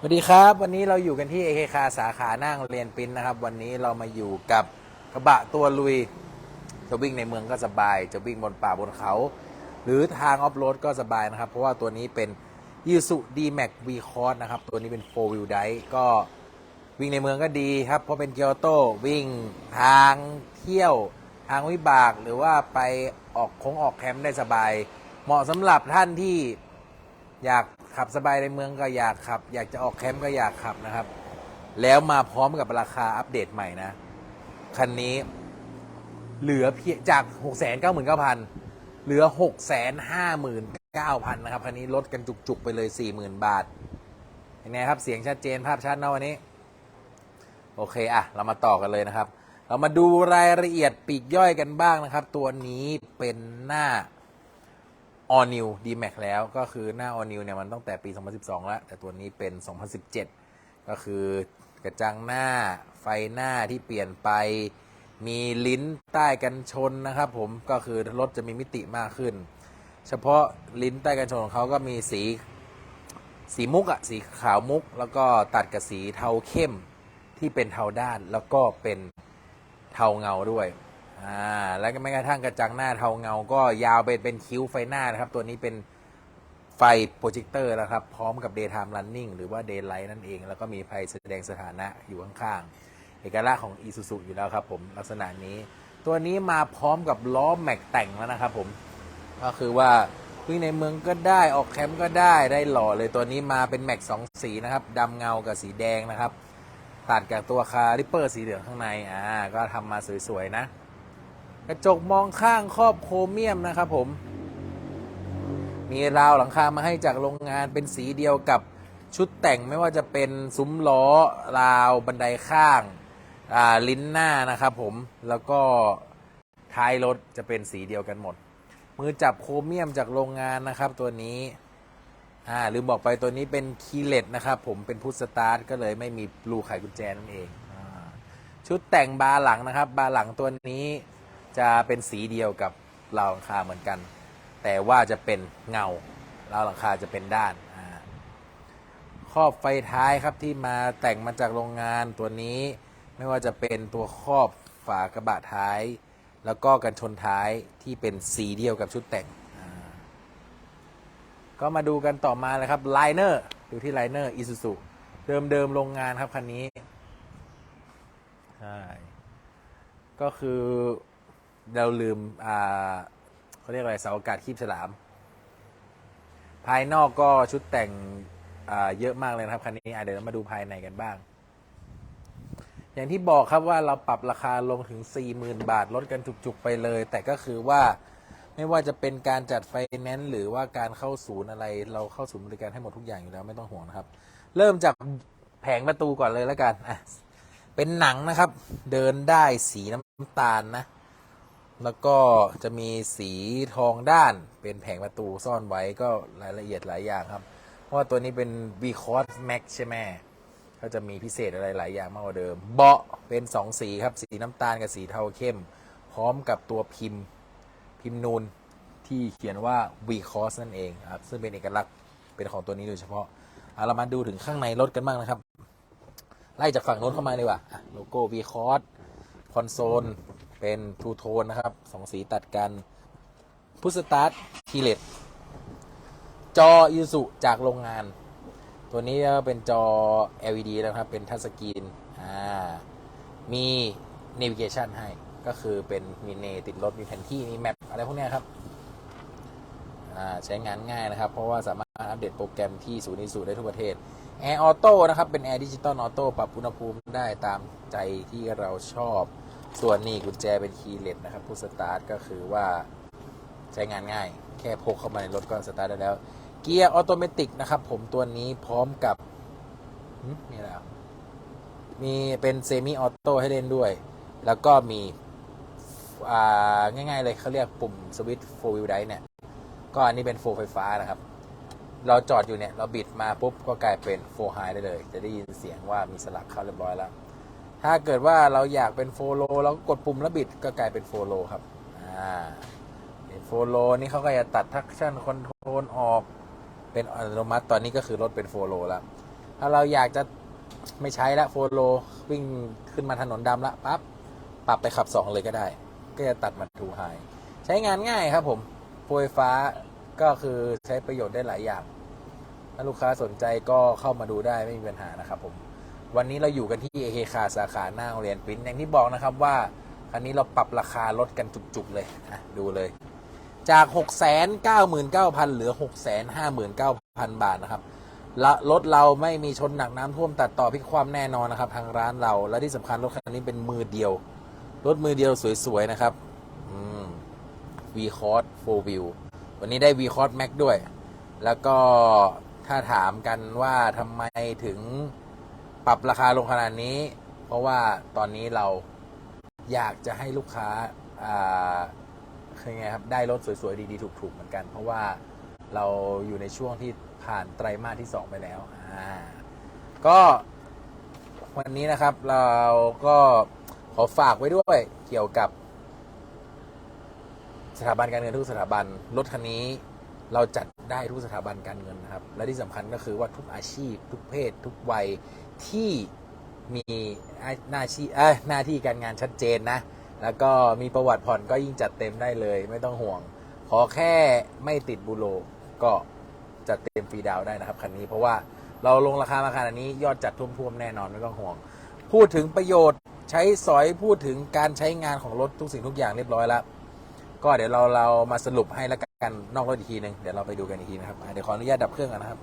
สวัสดีครับ วันนี้เราอยู่กันที่เอเคคาสาขาหน้าโรงเรียนปิ้นนะครับ วันนี้เรามาอยู่กับกระบะตัวลุยจะวิ่งในเมืองก็สบาย จะวิ่งบนป่าบนเขา หรือทางออฟโรดก็สบายนะครับ เพราะว่าตัวนี้เป็น y u s u D-Max V Cross นะครับ ตัวนี้เป็น 4 Wheel Drive ก็วิ่งในเมืองก็ดีครับ เพราะเป็นเกียวโตวิ่งทางเที่ยวทางวิบากหรือว่าไปออกคงออกแคมป์ได้สบาย เหมาะสำหรับท่านที่อยาก ขับสบายในเมืองก็อยากขับ อยากจะออกแคมป์ก็อยากขับนะครับ แล้วมาพร้อมกับราคาอัปเดตใหม่นะ คันนี้เหลือเพียงจาก 6 9 9 0 0 0 เหลือ 6 5 9 0 0 0 นะครับ คันนี้ลดกันจุก ๆ ไปเลย 40,000 บาทยังไงครับเสียงชัดเจนภาพชัดนะวันนี้ โอเคอะเรามาต่อกันเลยนะครับ เรามาดูรายละเอียดปีกย่อยกันบ้างนะครับ ตัวนี้เป็นหน้า All New D-Max แล้วก็คือหน้า All New เนี่ยมันตั้งแต่ปี 2012 แล้ว แต่ตัวนี้เป็น 2017 ก็คือกระจังหน้าไฟหน้าที่เปลี่ยนไปมีลิ้นใต้กันชนนะครับผมก็คือรถจะมีมิติมากขึ้น เฉพาะลิ้นใต้กันชนของเขาก็มีสีสีมุกอะสีขาวมุก แล้วก็ตัดกับสีเทาเข้มที่เป็นเทาด้าน แล้วก็เป็นเทาเงาด้วย อ่าแล้วก็แม้กระทั่งกระจังหน้าเทาเงา ก็ยาวไปเป็นคิ้วไฟหน้านะครับ ตัวนี้เป็นไฟโปรเจคเตอร์นะครับ พร้อมกับ daytime running หรือว่า daylight นั่นเอง แล้วก็มีไฟแสดงสถานะอยู่ข้างๆ เอกลักษณ์ของ Isuzu อยู่แล้วครับผมลักษณะนี้ ตัวนี้มาพร้อมกับล้อแม็กแต่งแล้วนะครับผมก็คือว่าวิ่งในเมืองก็ได้ออกแคมป์ก็ได้ได้หล่อเลยตัวนี้มาเป็นแม็กสองสีนะครับดำเงากับสีแดงนะครับตัดกับตัวคาริปเปอร์สีเหลืองข้างในอ่าก็ทำมาสวยๆนะ กระจกมองข้างครอบโครเมียมนะครับผม มีราวหลังคามาให้จากโรงงานเป็นสีเดียวกับชุดแต่งไม่ว่าจะเป็นซุ้มล้อราวบันไดข้างาลิ้นหน้านะครับผมแล้วก็ท้ายรถจะเป็นสีเดียวกันหมด มือจับโครเมียมจากโรงงานนะครับตัวนี้อ่าลืมบอกไปตัวนี้เป็นคีเลสนะครับผมเป็นพุทสตาร์ทก็เลยไม่มีรูไขกุญแจนั่นเองอชุดแต่งบาร์หลังนะครับ บาร์หลังตัวนี้ จะเป็นสีเดียวกับราวหลังคาเหมือนกัน แต่ว่าจะเป็นเงาราวหลังคาจะเป็นด้านครอบไฟท้ายครับที่มาแต่งมาจากโรงงานตัวนี้ ไม่ว่าจะเป็นตัวครอบฝากระบะท้าย แล้วก็กันชนท้ายที่เป็นสีเดียวกับชุดแต่งก็มาดูกันต่อมาเลยครับไลเนอร์ดูที่ไลเนอร์อิซูซุเดิมเดิมๆโรงงานครับคันนี้ใช่ก็คือ เราลืมอ่าเขาเรียกอะไรเสาอากาศคีบฉลาม ภายนอกก็ชุดแต่งอ่าเยอะมากเลยนะครับคันนี้อะเดี๋ยวเรามาดูภายในกันบ้าง อย่างที่บอกครับว่าเราปรับราคาลงถึง 40,000 บาทลดกันจุกๆไปเลย แต่ก็คือว่าไม่ว่าจะเป็นการจัดไฟแนนซ์หรือว่าการเข้าศูนย์อะไร เราเข้าศูนย์บริการให้หมดทุกอย่างอยู่แล้วไม่ต้องห่วงนะครับ เริ่มจากแผงประตูก่อนเลยแล้วกันอะเป็นหนังนะครับ เดินได้สีน้ำตาลนะ แล้วก็จะมีสีทองด้านเป็นแผงประตูซ่อนไว้ก็รายละเอียดหลายอย่างครับ เพราะว่าตัวนี้เป็น v c o s Max ใช่ไหมก็จะมีพิเศษอะไรหลายอย่างมากกว่าเดิม เบาะเป็นสองสีครับ สีน้ำตาลกับสีเทาเข้ม พร้อมกับตัวพิมพ์พิมพ์นูนที่เขียนว่า v c o s นั่นเองครับซึ่งเป็นเอกลักษณ์เป็นของตัวนี้โดยเฉพาะเอาเรามาดูถึงข้างในรถกันบ้างนะครับ ไล่จากฝั่งโน้นเข้ามาเลยว่ะอะโลโก้ v c o s คอนโซล เป็นทูโทนนะครับสองสีตัดกันพุสตาร์ทคีเลตจอยูสุจากโรงงาน ตัวนี้ก็เป็นจอ LED นะครับ เป็นทัชสกรีนอ่ามี navigation ให้ก็คือเป็นมีเนติดรถมีแผนที่มีแมปอะไรพวกนี้ครับใช้งานง่ายนะครับ เพราะว่าสามารถอัปเดตโปรแกรมที่ศูนย์อิสุได้ทั่วประเทศแอร์ออโต้นะครับ เป็นแอร์ดิจิตอลออโต้ปรับอุณหภูมิได้ตามใจที่เราชอบ ส่วนนี้กุญแจเป็นคีย์เลสนะครับ ผู้สตาร์ทก็คือว่าใช้งานง่าย แค่พกเข้ามาในรถก็สตาร์ทได้แล้ว เกียร์ออโตเมติกนะครับ ผมตัวนี้พร้อมกับมีอะไรอะมีเป็นเซมิออโต้ให้เล่นด้วย แล้วก็มีง่ายๆเลยเขาเรียกปุ่มสวิตช์โฟวิลไดเนี่ย ก็อันนี้เป็นโฟไฟฟ้านะครับ เราจอดอยู่เนี่ย เราบิดมาปุ๊บก็กลายเป็นโฟไฮได้เลย จะได้ยินเสียงว่ามีสลักเข้าเรียบร้อยแล้ว ถ้าเกิดว่าเราอยากเป็นโฟโลเราก็กดปุ่มแล้วบิดก็กลายเป็นโฟโลครับ อ่าเป็นโฟโลนี่เขาก็จะตัดทักชั่นคอนโทรลออก เป็นอัตโนมัติตอนนี้ก็คือรถเป็นโฟโลแล้ว ถ้าเราอยากจะไม่ใช้ละโฟโลวิ่งขึ้นมาถนนดำละปั๊บปรับไปขับ 2 เลยก็ได้ ก็จะตัดมาทูไฮใช้งานง่ายครับผมโฟไฟฟ้าก็คือใช้ประโยชน์ได้หลายอย่าง ถ้าลูกค้าสนใจก็เข้ามาดูได้ไม่มีปัญหานะครับผม วันนี้เราอยู่กันที่เอเคคาสาขาหน้าโรงเรียนปิ้นอย่างที่บอกนะครับว่าคันนี้เราปรับราคาลดกันจุกๆเลยอะดูเลย จาก 699,000 เหลือ 659,000 บาทนะครับและรถเราไม่มีชนหนักน้ำท่วมตัดต่อพิกความแน่นอนนะครับ ทางร้านเรา และที่สำคัญรถคันนี้เป็นมือเดียว รถมือเดียวสวยๆนะครับอืม V c o r s 4 View วันนี้ได้ V c o r s Max ด้วย แล้วก็ถ้าถามกันว่าทำไมถึง ปรับราคาลงขนาดนี้ เพราะว่าตอนนี้เราอยากจะให้ลูกค้าอ่าคือไงครับได้รถสวยๆ ดีๆ ถูกๆ เหมือนกัน เพราะว่าเราอยู่ในช่วงที่ผ่านไตรมาสที่ 2 ไปแล้วอ่าก็วันนี้นะครับเราก็ขอฝากไว้ด้วยเกี่ยวกับ สถาบันการเงินทุกสถาบันรถคันนี้เราจัดได้ทุกสถาบันการเงินนะครับ และที่สำคัญก็คือว่าทุกอาชีพ ทุกเพศ ทุกวัย ที่มีหน้าที่เอหน้าที่การงานชัดเจนนะ แล้วก็มีประวัติผ่อนก็ยิ่งจัดเต็มได้เลย ไม่ต้องห่วง ขอแค่ไม่ติดบูโรก็จัดเต็มฟรีดาวได้นะครับคันนี้เพราะว่าเราลงราคามาขนาดนี้ยอดจัดท่วมๆแน่นอนไม่ต้องห่วง พูดถึงประโยชน์ใช้สอยพูดถึงการใช้งานของรถทุกสิ่งทุกอย่างเรียบร้อยแล้ว ก็เดี๋ยวเราเรามาสรุปให้แล้วกันนอกรถอีกทีหนึ่งเดี๋ยวเราไปดูกันอีกทีนะครับเดี๋ยวขออนุญาตดับเครื่องกันนะครับ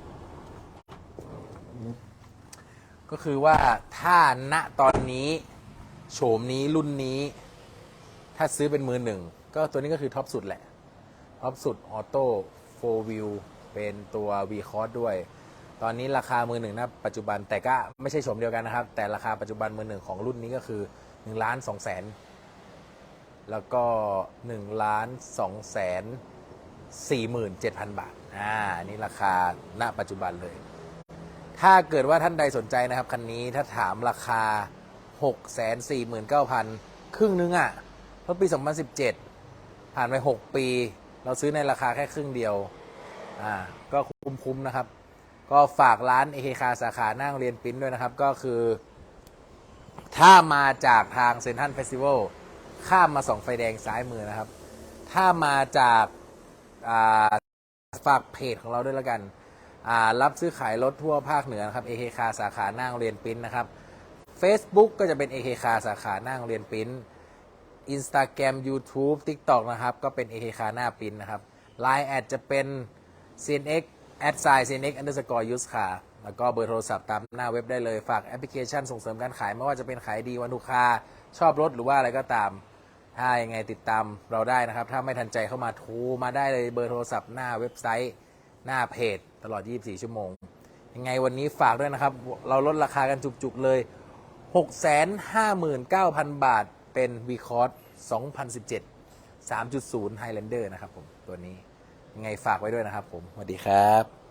ก็คือว่าถ้าณตอนนี้โฉมนี้รุ่นนี้ ถ้าซื้อเป็นมือหนึ่ง ก็ตัวนี้ก็คือท็อปสุดแหละ ท็อปสุดออโต้โฟวิวเป็นตัว V c o s ด้วย ตอนนี้ราคามือหนึ่งนะปัจจุบันแต่ก็ไม่ใช่โฉมเดียวกันนะครับ แต่ราคาปัจจุบันมือหนึ่งของรุ่นนี้ก็คือ1ล้าน2แสนแล้วก็1ล้าน2แสน47,000 บาท อ่า นี่ราคาณปัจจุบันเลย ถ้าเกิดว่าท่านใดสนใจนะครับ คันนี้ถ้าถามราคา 649,000 ครึ่งนึงอะ่ะเพราะปี 2017 ผ่านไป 6 ปี เราซื้อในราคาแค่ครึ่งเดียว อ่า ก็คุ้มๆนะครับ ก็ฝากร้านเอเคคาสาขาหน้าโรงเรียนปิ้นด้วยนะครับ ก็คือ ถ้ามาจากทางเซนทันเฟสติวัลข้ามมาสองไฟแดงซ้ายมือนะครับ ถ้ามาจากอ่าฝากเพจของเราด้วยแล้วกัน รับซื้อขายรถทั่วภาคเหนือนะครับเอเคคาสาขาหน้าโรงเรียนปิ้นนะครับ Facebook ก็จะเป็นเอเคคาสาขาหน้าโรงเรียนปิ้น Instagram YouTube TikTok นะครับ ก็เป็น AK คาหน้าปิ้นนะครับ Line แอดจะเป็น CNX at sign CNX underscore use car แล้วก็เบอร์โทรศัพท์ตามหน้าเว็บได้เลย ฝากแอปพลิเคชันส่งเสริมการขาย ไม่ว่าจะเป็นขายดีวันลูกคา ชอบรถหรือว่าอะไรก็ตาม ถ้ายังไงติดตามเราได้นะครับ ถ้าไม่ทันใจเข้ามาโทรมาได้เลยเบอร์โทรศัพท์หน้าเว็บไซต์ หน้าเพจตลอด 24 ชั่วโมง ยังไงวันนี้ฝากด้วยนะครับ เราลดราคากันจุกๆเลย 659,000 บาทเป็น v c o r d 2017 3.0 Highlander นะครับผม ตัวนี้ยังไงฝากไว้ด้วยนะครับผม สวัสดีครับ